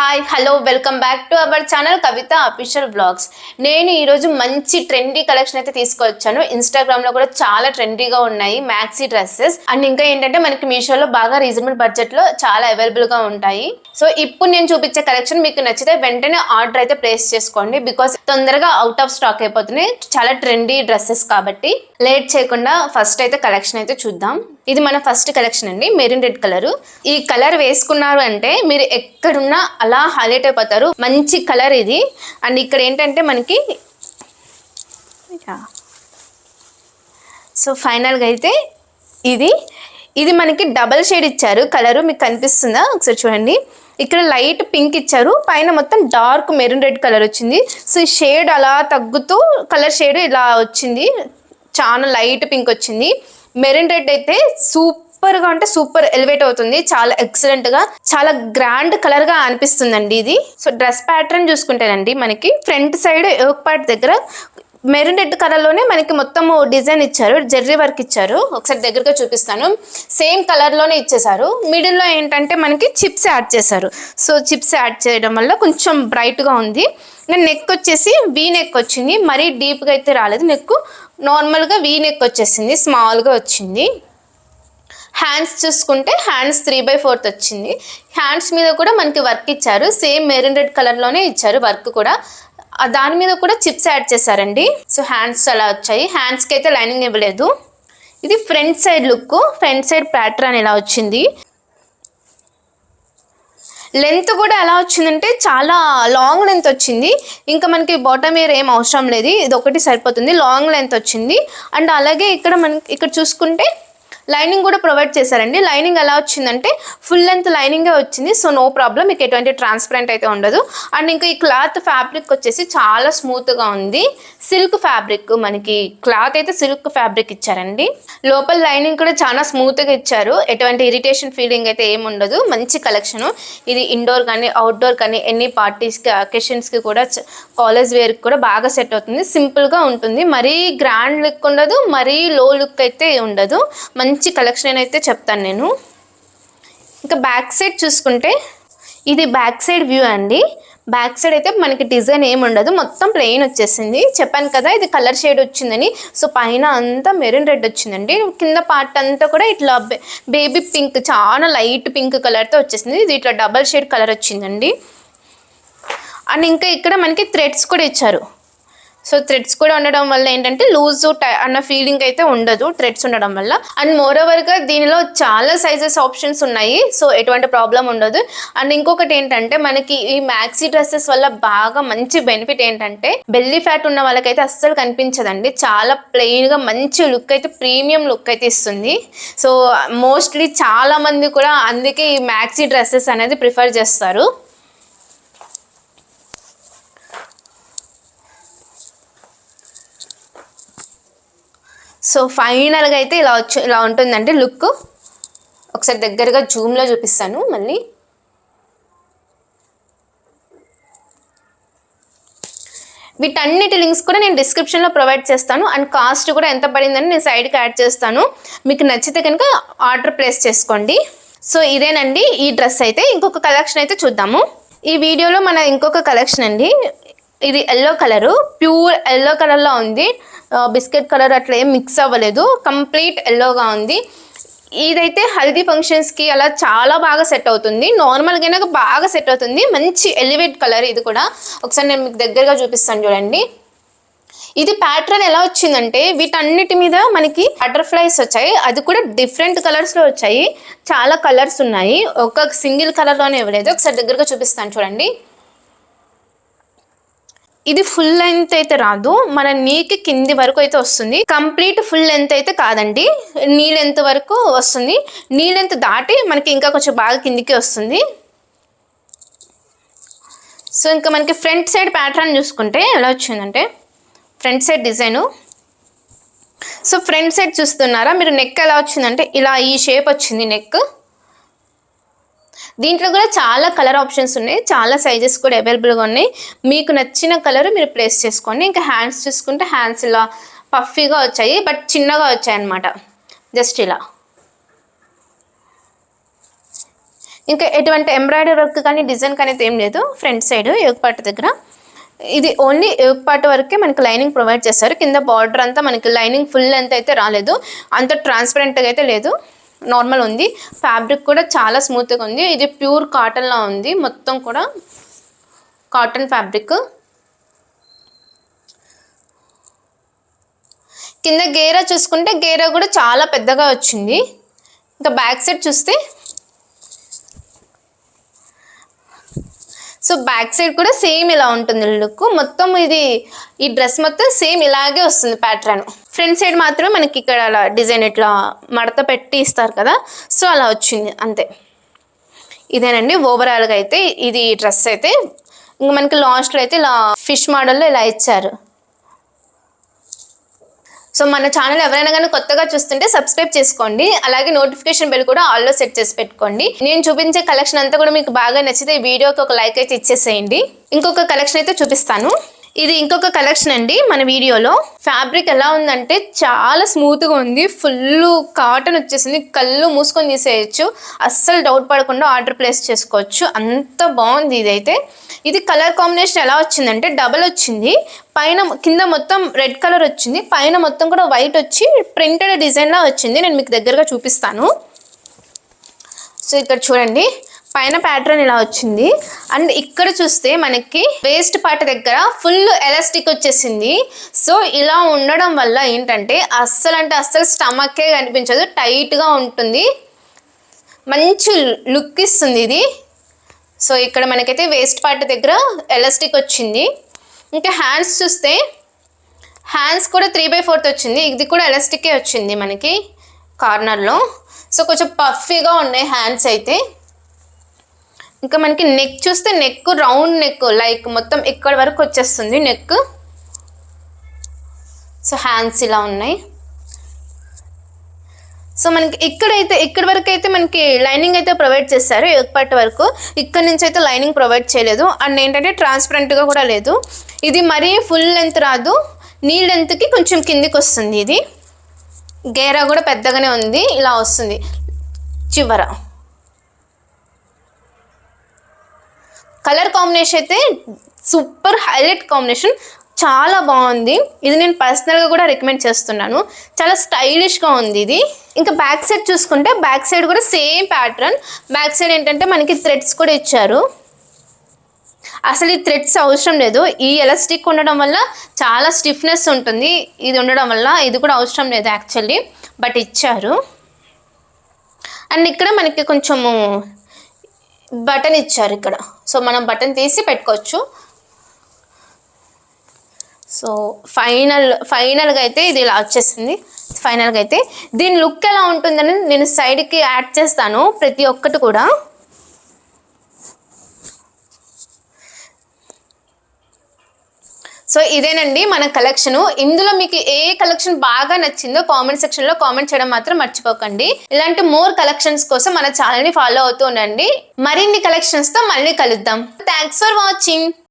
Hi hello welcome back to our channel Kavitha official blogs నేను ఈరోజు మంచి trendy collection అయితే తీసుకొచ్చాను. ఇన్స్టాగ్రామ్లో కూడా చాలా ట్రెండీగా ఉన్నాయి మ్యాక్సీ డ్రెస్సెస్ అండ్ ఇంకా ఏంటంటే మనకి మీషోలో బాగా రీజనబుల్ బడ్జెట్లో చాలా అవైలబుల్గా ఉంటాయి. సో ఇప్పుడు నేను చూపించే కలెక్షన్ మీకు నచ్చితే వెంటనే ఆర్డర్ అయితే ప్లేస్ చేసుకోండి. బికాస్ తొందరగా అవుట్ ఆఫ్ స్టాక్ అయిపోతున్నాయి. చాలా ట్రెండీ డ్రెస్సెస్ కాబట్టి. లేట్ చేయకుండా ఫస్ట్ అయితే కలెక్షన్ అయితే చూద్దాం. ఇది మన ఫస్ట్ కలెక్షన్ అండి మెరూన్ రెడ్ కలర్ ఈ కలర్ వేసుకున్నారు అంటే మీరు ఎక్కడున్నా అలా హైలైట్ అయిపోతారు. మంచి కలర్ ఇది. అండ్ ఇక్కడ ఏంటంటే మనకి సో ఫైనల్గా అయితే ఇది. ఇది మనకి డబల్ షేడ్ ఇచ్చారు. కలరు మీకు కనిపిస్తుందా? ఒకసారి చూడండి. ఇక్కడ లైట్ పింక్ ఇచ్చారు. పైన మొత్తం డార్క్ మెరూన్ రెడ్ కలర్ వచ్చింది. సో ఈ షేడ్ అలా తగ్గుతూ కలర్ షేడ్ ఇలా వచ్చింది. చాలా లైట్ పింక్ వచ్చింది. మెరూన్ రెడ్ అయితే సూపర్గా అంటే సూపర్ ఎలివేట్ అవుతుంది. చాలా ఎక్సలెంట్గా చాలా గ్రాండ్ కలర్గా అనిపిస్తుందండి ఇది. సో డ్రెస్ ప్యాటర్న్ చూసుకుంటేనండి మనకి ఫ్రంట్ సైడ్ యోక్ పార్ట్ దగ్గర మెరూన్ రెడ్ కలర్లోనే మనకి మొత్తం డిజైన్ ఇచ్చారు జెర్రీ వర్క్ ఇచ్చారు. ఒకసారి దగ్గరగా చూపిస్తాను. సేమ్ కలర్లోనే ఇచ్చేసారు మిడిల్లో ఏంటంటే మనకి చిప్స్ యాడ్ చేశారు. సో చిప్స్ యాడ్ చేయడం వల్ల కొంచెం బ్రైట్గా నేను నెక్ వచ్చేసి వీ నెక్ వచ్చింది. మరీ డీప్గా అయితే రాలేదు. నెక్ నార్మల్గా వీ నెక్ వచ్చేసింది. స్మాల్గా వచ్చింది. హ్యాండ్స్ చూసుకుంటే హ్యాండ్స్ త్రీ బై ఫోర్త్ వచ్చింది. హ్యాండ్స్ మీద కూడా మనకి వర్క్ ఇచ్చారు. సేమ్ మెరూన్ రెడ్ కలర్లోనే ఇచ్చారు వర్క్ కూడా. దాని మీద కూడా చిప్స్ యాడ్ చేశారండి. సో హ్యాండ్స్ అలా వచ్చాయి. హ్యాండ్స్కి అయితే లైనింగ్ ఇవ్వలేదు. ఇది front side look front side pattern ఇలా వచ్చింది. లెంత్ కూడా ఎలా వచ్చిందంటే చాలా లాంగ్ లెంత్ వచ్చింది. ఇంకా మనకి బాటమ్ ఇయర్ ఏం అవసరం లేదు. ఇది ఒకటి సరిపోతుంది. లాంగ్ లెంత్ వచ్చింది. అండ్ అలాగే ఇక్కడ మనకి ఇక్కడ చూసుకుంటే లైనింగ్ కూడా ప్రొవైడ్ చేశారండి. లైనింగ్ ఎలా వచ్చిందంటే ఫుల్ లెంత్ లైనింగే వచ్చింది. So no problem. మీకు ఎటువంటి ట్రాన్స్పరెంట్ అయితే ఉండదు. అండ్ ఇంకా ఈ క్లాత్ ఫ్యాబ్రిక్ వచ్చేసి చాలా స్మూత్గా ఉంది. సిల్క్ ఫ్యాబ్రిక్ మనకి క్లాత్ అయితే సిల్క్ ఫ్యాబ్రిక్ ఇచ్చారండి. లోపల లైనింగ్ కూడా చాలా స్మూత్గా ఇచ్చారు. ఎటువంటి ఇరిటేషన్ ఫీలింగ్ అయితే ఏమి ఉండదు. మంచి కలెక్షన్. ఇది ఇండోర్ కానీ అవుట్డోర్ కానీ ఎన్ని పార్టీస్కి అకేషన్స్కి కూడా కాలేజ్ వేర్కి కూడా బాగా సెట్ అవుతుంది. సింపుల్గా ఉంటుంది. మరీ గ్రాండ్ లుక్ ఉండదు. మరీ లో లుక్ అయితే ఉండదు. మంచి కలెక్షన్ అయితే చెప్తాను నేను. ఇంకా బ్యాక్ సైడ్ చూసుకుంటే ఇది బ్యాక్ సైడ్ వ్యూ అండి. బ్యాక్ సైడ్ అయితే మనకి డిజైన్ ఏమి ఉండదు. మొత్తం ప్లెయిన్ వచ్చేసింది. చెప్పాను కదా ఇది కలర్ షేడ్ వచ్చిందని. సో పైన అంతా మెరూన్ రెడ్ వచ్చిందండి. కింద పార్ట్ అంతా కూడా ఇట్లా బేబీ పింక్ చాలా లైట్ పింక్ కలర్తో వచ్చేసింది. ఇది ఇట్లా డబల్ షేడ్ కలర్ వచ్చిందండి. అండ్ ఇంకా ఇక్కడ మనకి థ్రెడ్స్ కూడా ఇచ్చారు. సో థ్రెడ్స్ కూడా ఉండడం వల్ల ఏంటంటే లూజ్ అన్న ఫీలింగ్ అయితే ఉండదు థ్రెడ్స్ ఉండడం వల్ల. అండ్ మోర్ ఓవర్గా దీనిలో చాలా సైజెస్ ఆప్షన్స్ ఉన్నాయి. సో ఎటువంటి ప్రాబ్లం ఉండదు. అండ్ ఇంకొకటి ఏంటంటే మనకి ఈ మ్యాక్సీ డ్రెస్సెస్ వల్ల బాగా మంచి బెనిఫిట్ ఏంటంటే బెల్లీ ఫ్యాట్ ఉన్న వాళ్ళకైతే అస్సలు కనిపించదండి. చాలా ప్లెయిన్గా మంచి లుక్ అయితే ప్రీమియం లుక్ అయితే ఇస్తుంది. సో మోస్ట్లీ చాలా మంది కూడా అందుకే ఈ మ్యాక్సీ డ్రెస్సెస్ అనేది ప్రిఫర్ చేస్తారు. సో ఫైనల్గా అయితే ఇలా వచ్చి ఇలా ఉంటుందంటే లుక్. ఒకసారి దగ్గరగా జూమ్లో చూపిస్తాను మళ్ళీ. వీటన్నిటి లింక్స్ కూడా నేను డిస్క్రిప్షన్లో ప్రొవైడ్ చేస్తాను. అండ్ కాస్ట్ కూడా ఎంత పడిందని నేను సైడ్కి యాడ్ చేస్తాను. మీకు నచ్చితే కనుక ఆర్డర్ ప్లేస్ చేసుకోండి. సో ఇదేనండి ఈ డ్రెస్ అయితే. ఇంకొక కలెక్షన్ అయితే చూద్దాము. ఈ వీడియోలో మన ఇంకొక కలెక్షన్ అండి. ఇది ఎల్లో కలరు. ప్యూర్ ఎల్లో కలర్లో ఉంది. బిస్కెట్ కలర్ అట్లా ఏం మిక్స్ అవ్వలేదు. కంప్లీట్ ఎల్లోగా ఉంది. ఇదైతే హల్దీ ఫంక్షన్స్కి అలా చాలా బాగా సెట్ అవుతుంది. నార్మల్గా నాకు బాగా సెట్ అవుతుంది. మంచి ఎలివేట్ కలర్ ఇది కూడా. ఒకసారి నేను మీకు దగ్గరగా చూపిస్తాను చూడండి. ఇది ప్యాటర్న్ ఎలా వచ్చిందంటే వీటన్నిటి మీద మనకి బటర్ఫ్లైస్ వచ్చాయి. అది కూడా డిఫరెంట్ కలర్స్లో వచ్చాయి. చాలా కలర్స్ ఉన్నాయి. ఒక సింగిల్ కలర్లోనే ఇవ్వలేదు. ఒకసారి దగ్గరగా చూపిస్తాను చూడండి. ఇది ఫుల్ లెంత్ అయితే రాదు. మన నీకి కింది వరకు అయితే వస్తుంది. కంప్లీట్ ఫుల్ లెంత్ అయితే కాదండి. నీ లెంత్ వరకు వస్తుంది. నీ లెంత్ దాటి మనకి ఇంకా కొంచెం బాగా కిందికి వస్తుంది. సో ఇంకా మనకి ఫ్రంట్ సైడ్ ప్యాటర్న్ చూసుకుంటే ఎలా వచ్చిందంటే front side design so front side చూస్తున్నారా? మీరు నెక్ ఎలా వచ్చిందంటే ఇలా ఈ షేప్ వచ్చింది నెక్ దీంట్లో కూడా చాలా కలర్ ఆప్షన్స్ ఉన్నాయి. చాలా సైజెస్ కూడా అవైలబుల్గా ఉన్నాయి. మీకు నచ్చిన కలర్ మీరు ప్లేస్ చేసుకోండి. ఇంకా హ్యాండ్స్ చూసుకుంటే హ్యాండ్స్ ఇలా పఫీగా వచ్చాయి. బట్ చిన్నగా వచ్చాయి అన్నమాట. జస్ట్ ఇలా. ఇంకా ఎటువంటి ఎంబ్రాయిడరీ వర్క్ కానీ డిజైన్ కానీ అయితే ఏం లేదు. ఫ్రంట్ సైడ్ పార్ట్ దగ్గర. ఇది ఓన్లీ పార్ట్ వరకే మనకి లైనింగ్ ప్రొవైడ్ చేస్తారు. కింద బార్డర్ అంతా మనకి లైనింగ్ ఫుల్ లెంత్ అయితే రాలేదు. అంత ట్రాన్స్పరెంట్గా అయితే లేదు. నార్మల్ ఉంది. ఫ్యాబ్రిక్ కూడా చాలా స్మూత్గా ఉంది. ఇది ప్యూర్ కాటన్లా ఉంది. మొత్తం కూడా కాటన్ ఫ్యాబ్రిక్. కింద గేరా చూసుకుంటే గేరా కూడా చాలా పెద్దగా వచ్చింది. ఇంకా బ్యాక్ సైడ్ చూస్తే సో బ్యాక్ సైడ్ కూడా సేమ్ ఇలా ఉంటుంది లుక్. మొత్తం ఇది ఈ డ్రెస్ మొత్తం సేమ్ ఇలాగే వస్తుంది ప్యాటర్న్. ఫ్రంట్ సైడ్ మాత్రం మనకి ఇక్కడ అలా డిజైన్ ఇట్లా మడత పెట్టి ఇస్తారు కదా. సో అలా వచ్చింది అంతే. ఇదేనండి ఓవరాల్గా అయితే ఇది డ్రెస్ అయితే. ఇంకా మనకి లాస్ట్లో అయితే ఇలా ఫిష్ మోడల్లో ఇలా ఇచ్చారు. సో మన ఛానల్ ఎవరైనా కానీ కొత్తగా చూస్తుంటే సబ్స్క్రైబ్ చేసుకోండి. అలాగే నోటిఫికేషన్ బెల్ కూడా ఆల్లో సెట్ చేసి పెట్టుకోండి. నేను చూపించే కలెక్షన్ అంతా కూడా మీకు బాగా నచ్చితే ఈ వీడియోకి ఒక లైక్ అయితే ఇచ్చేసేయండి. ఇంకొక కలెక్షన్ అయితే చూపిస్తాను. ఇది ఇంకొక కలెక్షన్ అండి మన వీడియోలో. ఫ్యాబ్రిక్ ఎలా ఉందంటే చాలా స్మూత్గా ఉంది. ఫుల్ కాటన్ వచ్చేసింది. కళ్ళు మూసుకొని తీసేయచ్చు. అస్సలు డౌట్ పడకుండా ఆర్డర్ ప్లేస్ చేసుకోవచ్చు. అంత బాగుంది ఇదైతే. ఇది కలర్ కాంబినేషన్ ఎలా వచ్చిందంటే డబల్ వచ్చింది. పైన కింద మొత్తం రెడ్ కలర్ వచ్చింది. పైన మొత్తం కూడా వైట్ వచ్చి ప్రింటెడ్ డిజైన్లా వచ్చింది. నేను మీకు దగ్గరగా చూపిస్తాను. సో ఇక్కడ చూడండి. పైన ప్యాటర్న్ ఇలా వచ్చింది. అండ్ ఇక్కడ చూస్తే మనకి వేస్ట్ పార్ట్ దగ్గర ఫుల్ ఎలాస్టిక్ వచ్చేసింది. సో ఇలా ఉండడం వల్ల ఏంటంటే అస్సలు అంటే అస్సలు స్టమకే కనిపించదు టైట్గా ఉంటుంది. మంచి లుక్ ఇస్తుంది ఇది. సో ఇక్కడ మనకైతే వేస్ట్ పార్ట్ దగ్గర ఎలాస్టిక్ వచ్చింది. ఇంకా హ్యాండ్స్ చూస్తే హ్యాండ్స్ కూడా త్రీ బై ఫోర్త్ వచ్చింది. ఇది కూడా ఎలాస్టికే వచ్చింది మనకి కార్నర్లో సో కొంచెం పఫీగా ఉన్నాయి హ్యాండ్స్ అయితే. ఇంకా మనకి నెక్ చూస్తే నెక్ రౌండ్ నెక్ లైక్ మొత్తం ఇక్కడ వరకు వచ్చేస్తుంది నెక్ సో హ్యాండ్స్ ఇలా ఉన్నాయి. సో మనకి ఇక్కడైతే ఇక్కడ వరకు అయితే మనకి లైనింగ్ అయితే ప్రొవైడ్ చేస్తారు ఎగ్పార్ట్ వరకు. ఇక్కడ నుంచి అయితే లైనింగ్ ప్రొవైడ్ చేయలేదు. అండ్ ఏంటంటే ట్రాన్స్పరెంట్గా కూడా లేదు. ఇది మరీ ఫుల్ లెంత్ రాదు. నీ లెంత్కి కొంచెం కిందికి వస్తుంది ఇది. గేరా కూడా పెద్దగానే ఉంది. ఇలా వస్తుంది. చివర. కలర్ కాంబినేషన్ అయితే సూపర్ హైలైట్ కాంబినేషన్. చాలా బాగుంది. ఇది నేను పర్సనల్గా కూడా రికమెండ్ చేస్తున్నాను. చాలా స్టైలిష్గా ఉంది ఇది. ఇంకా బ్యాక్ సైడ్ చూసుకుంటే బ్యాక్ సైడ్ కూడా సేమ్ ప్యాటర్న్. బ్యాక్ సైడ్ ఏంటంటే మనకి థ్రెడ్స్ కూడా ఇచ్చారు. అసలు ఈ థ్రెడ్స్ అవసరం లేదు. ఈ ఎలాస్టిక్ ఉండడం వల్ల చాలా స్టిఫ్నెస్ ఉంటుంది. ఇది ఉండడం వల్ల ఇది కూడా అవసరం లేదు యాక్చువల్లీ. బట్ ఇచ్చారు. అండ్ ఇక్కడ మనకి కొంచెము బటన్ ఇచ్చారు ఇక్కడ. సో మనం బటన్ తీసి పెట్టుకోవచ్చు. సో ఫైనల్ ఫైనల్గా అయితే ఇది ఇలా వచ్చేసింది. ఫైనల్గా అయితే దీని లుక్ ఎలా ఉంటుందని నేను సైడ్కి యాడ్ చేస్తాను ప్రతి ఒక్కటి కూడా. సో ఇదేనండి మన కలెక్షన్ ఇందులో మీకు ఏ కలెక్షన్ బాగా నచ్చిందో కామెంట్ సెక్షన్లో కామెంట్ చేయడం మాత్రం మర్చిపోకండి. ఇలాంటి మోర్ కలెక్షన్స్ కోసం మన ఛానల్ని ఫాలో అవుతూ ఉండండి. మరిన్ని కలెక్షన్స్తో మళ్ళీ కలుద్దాం. Thanks for watching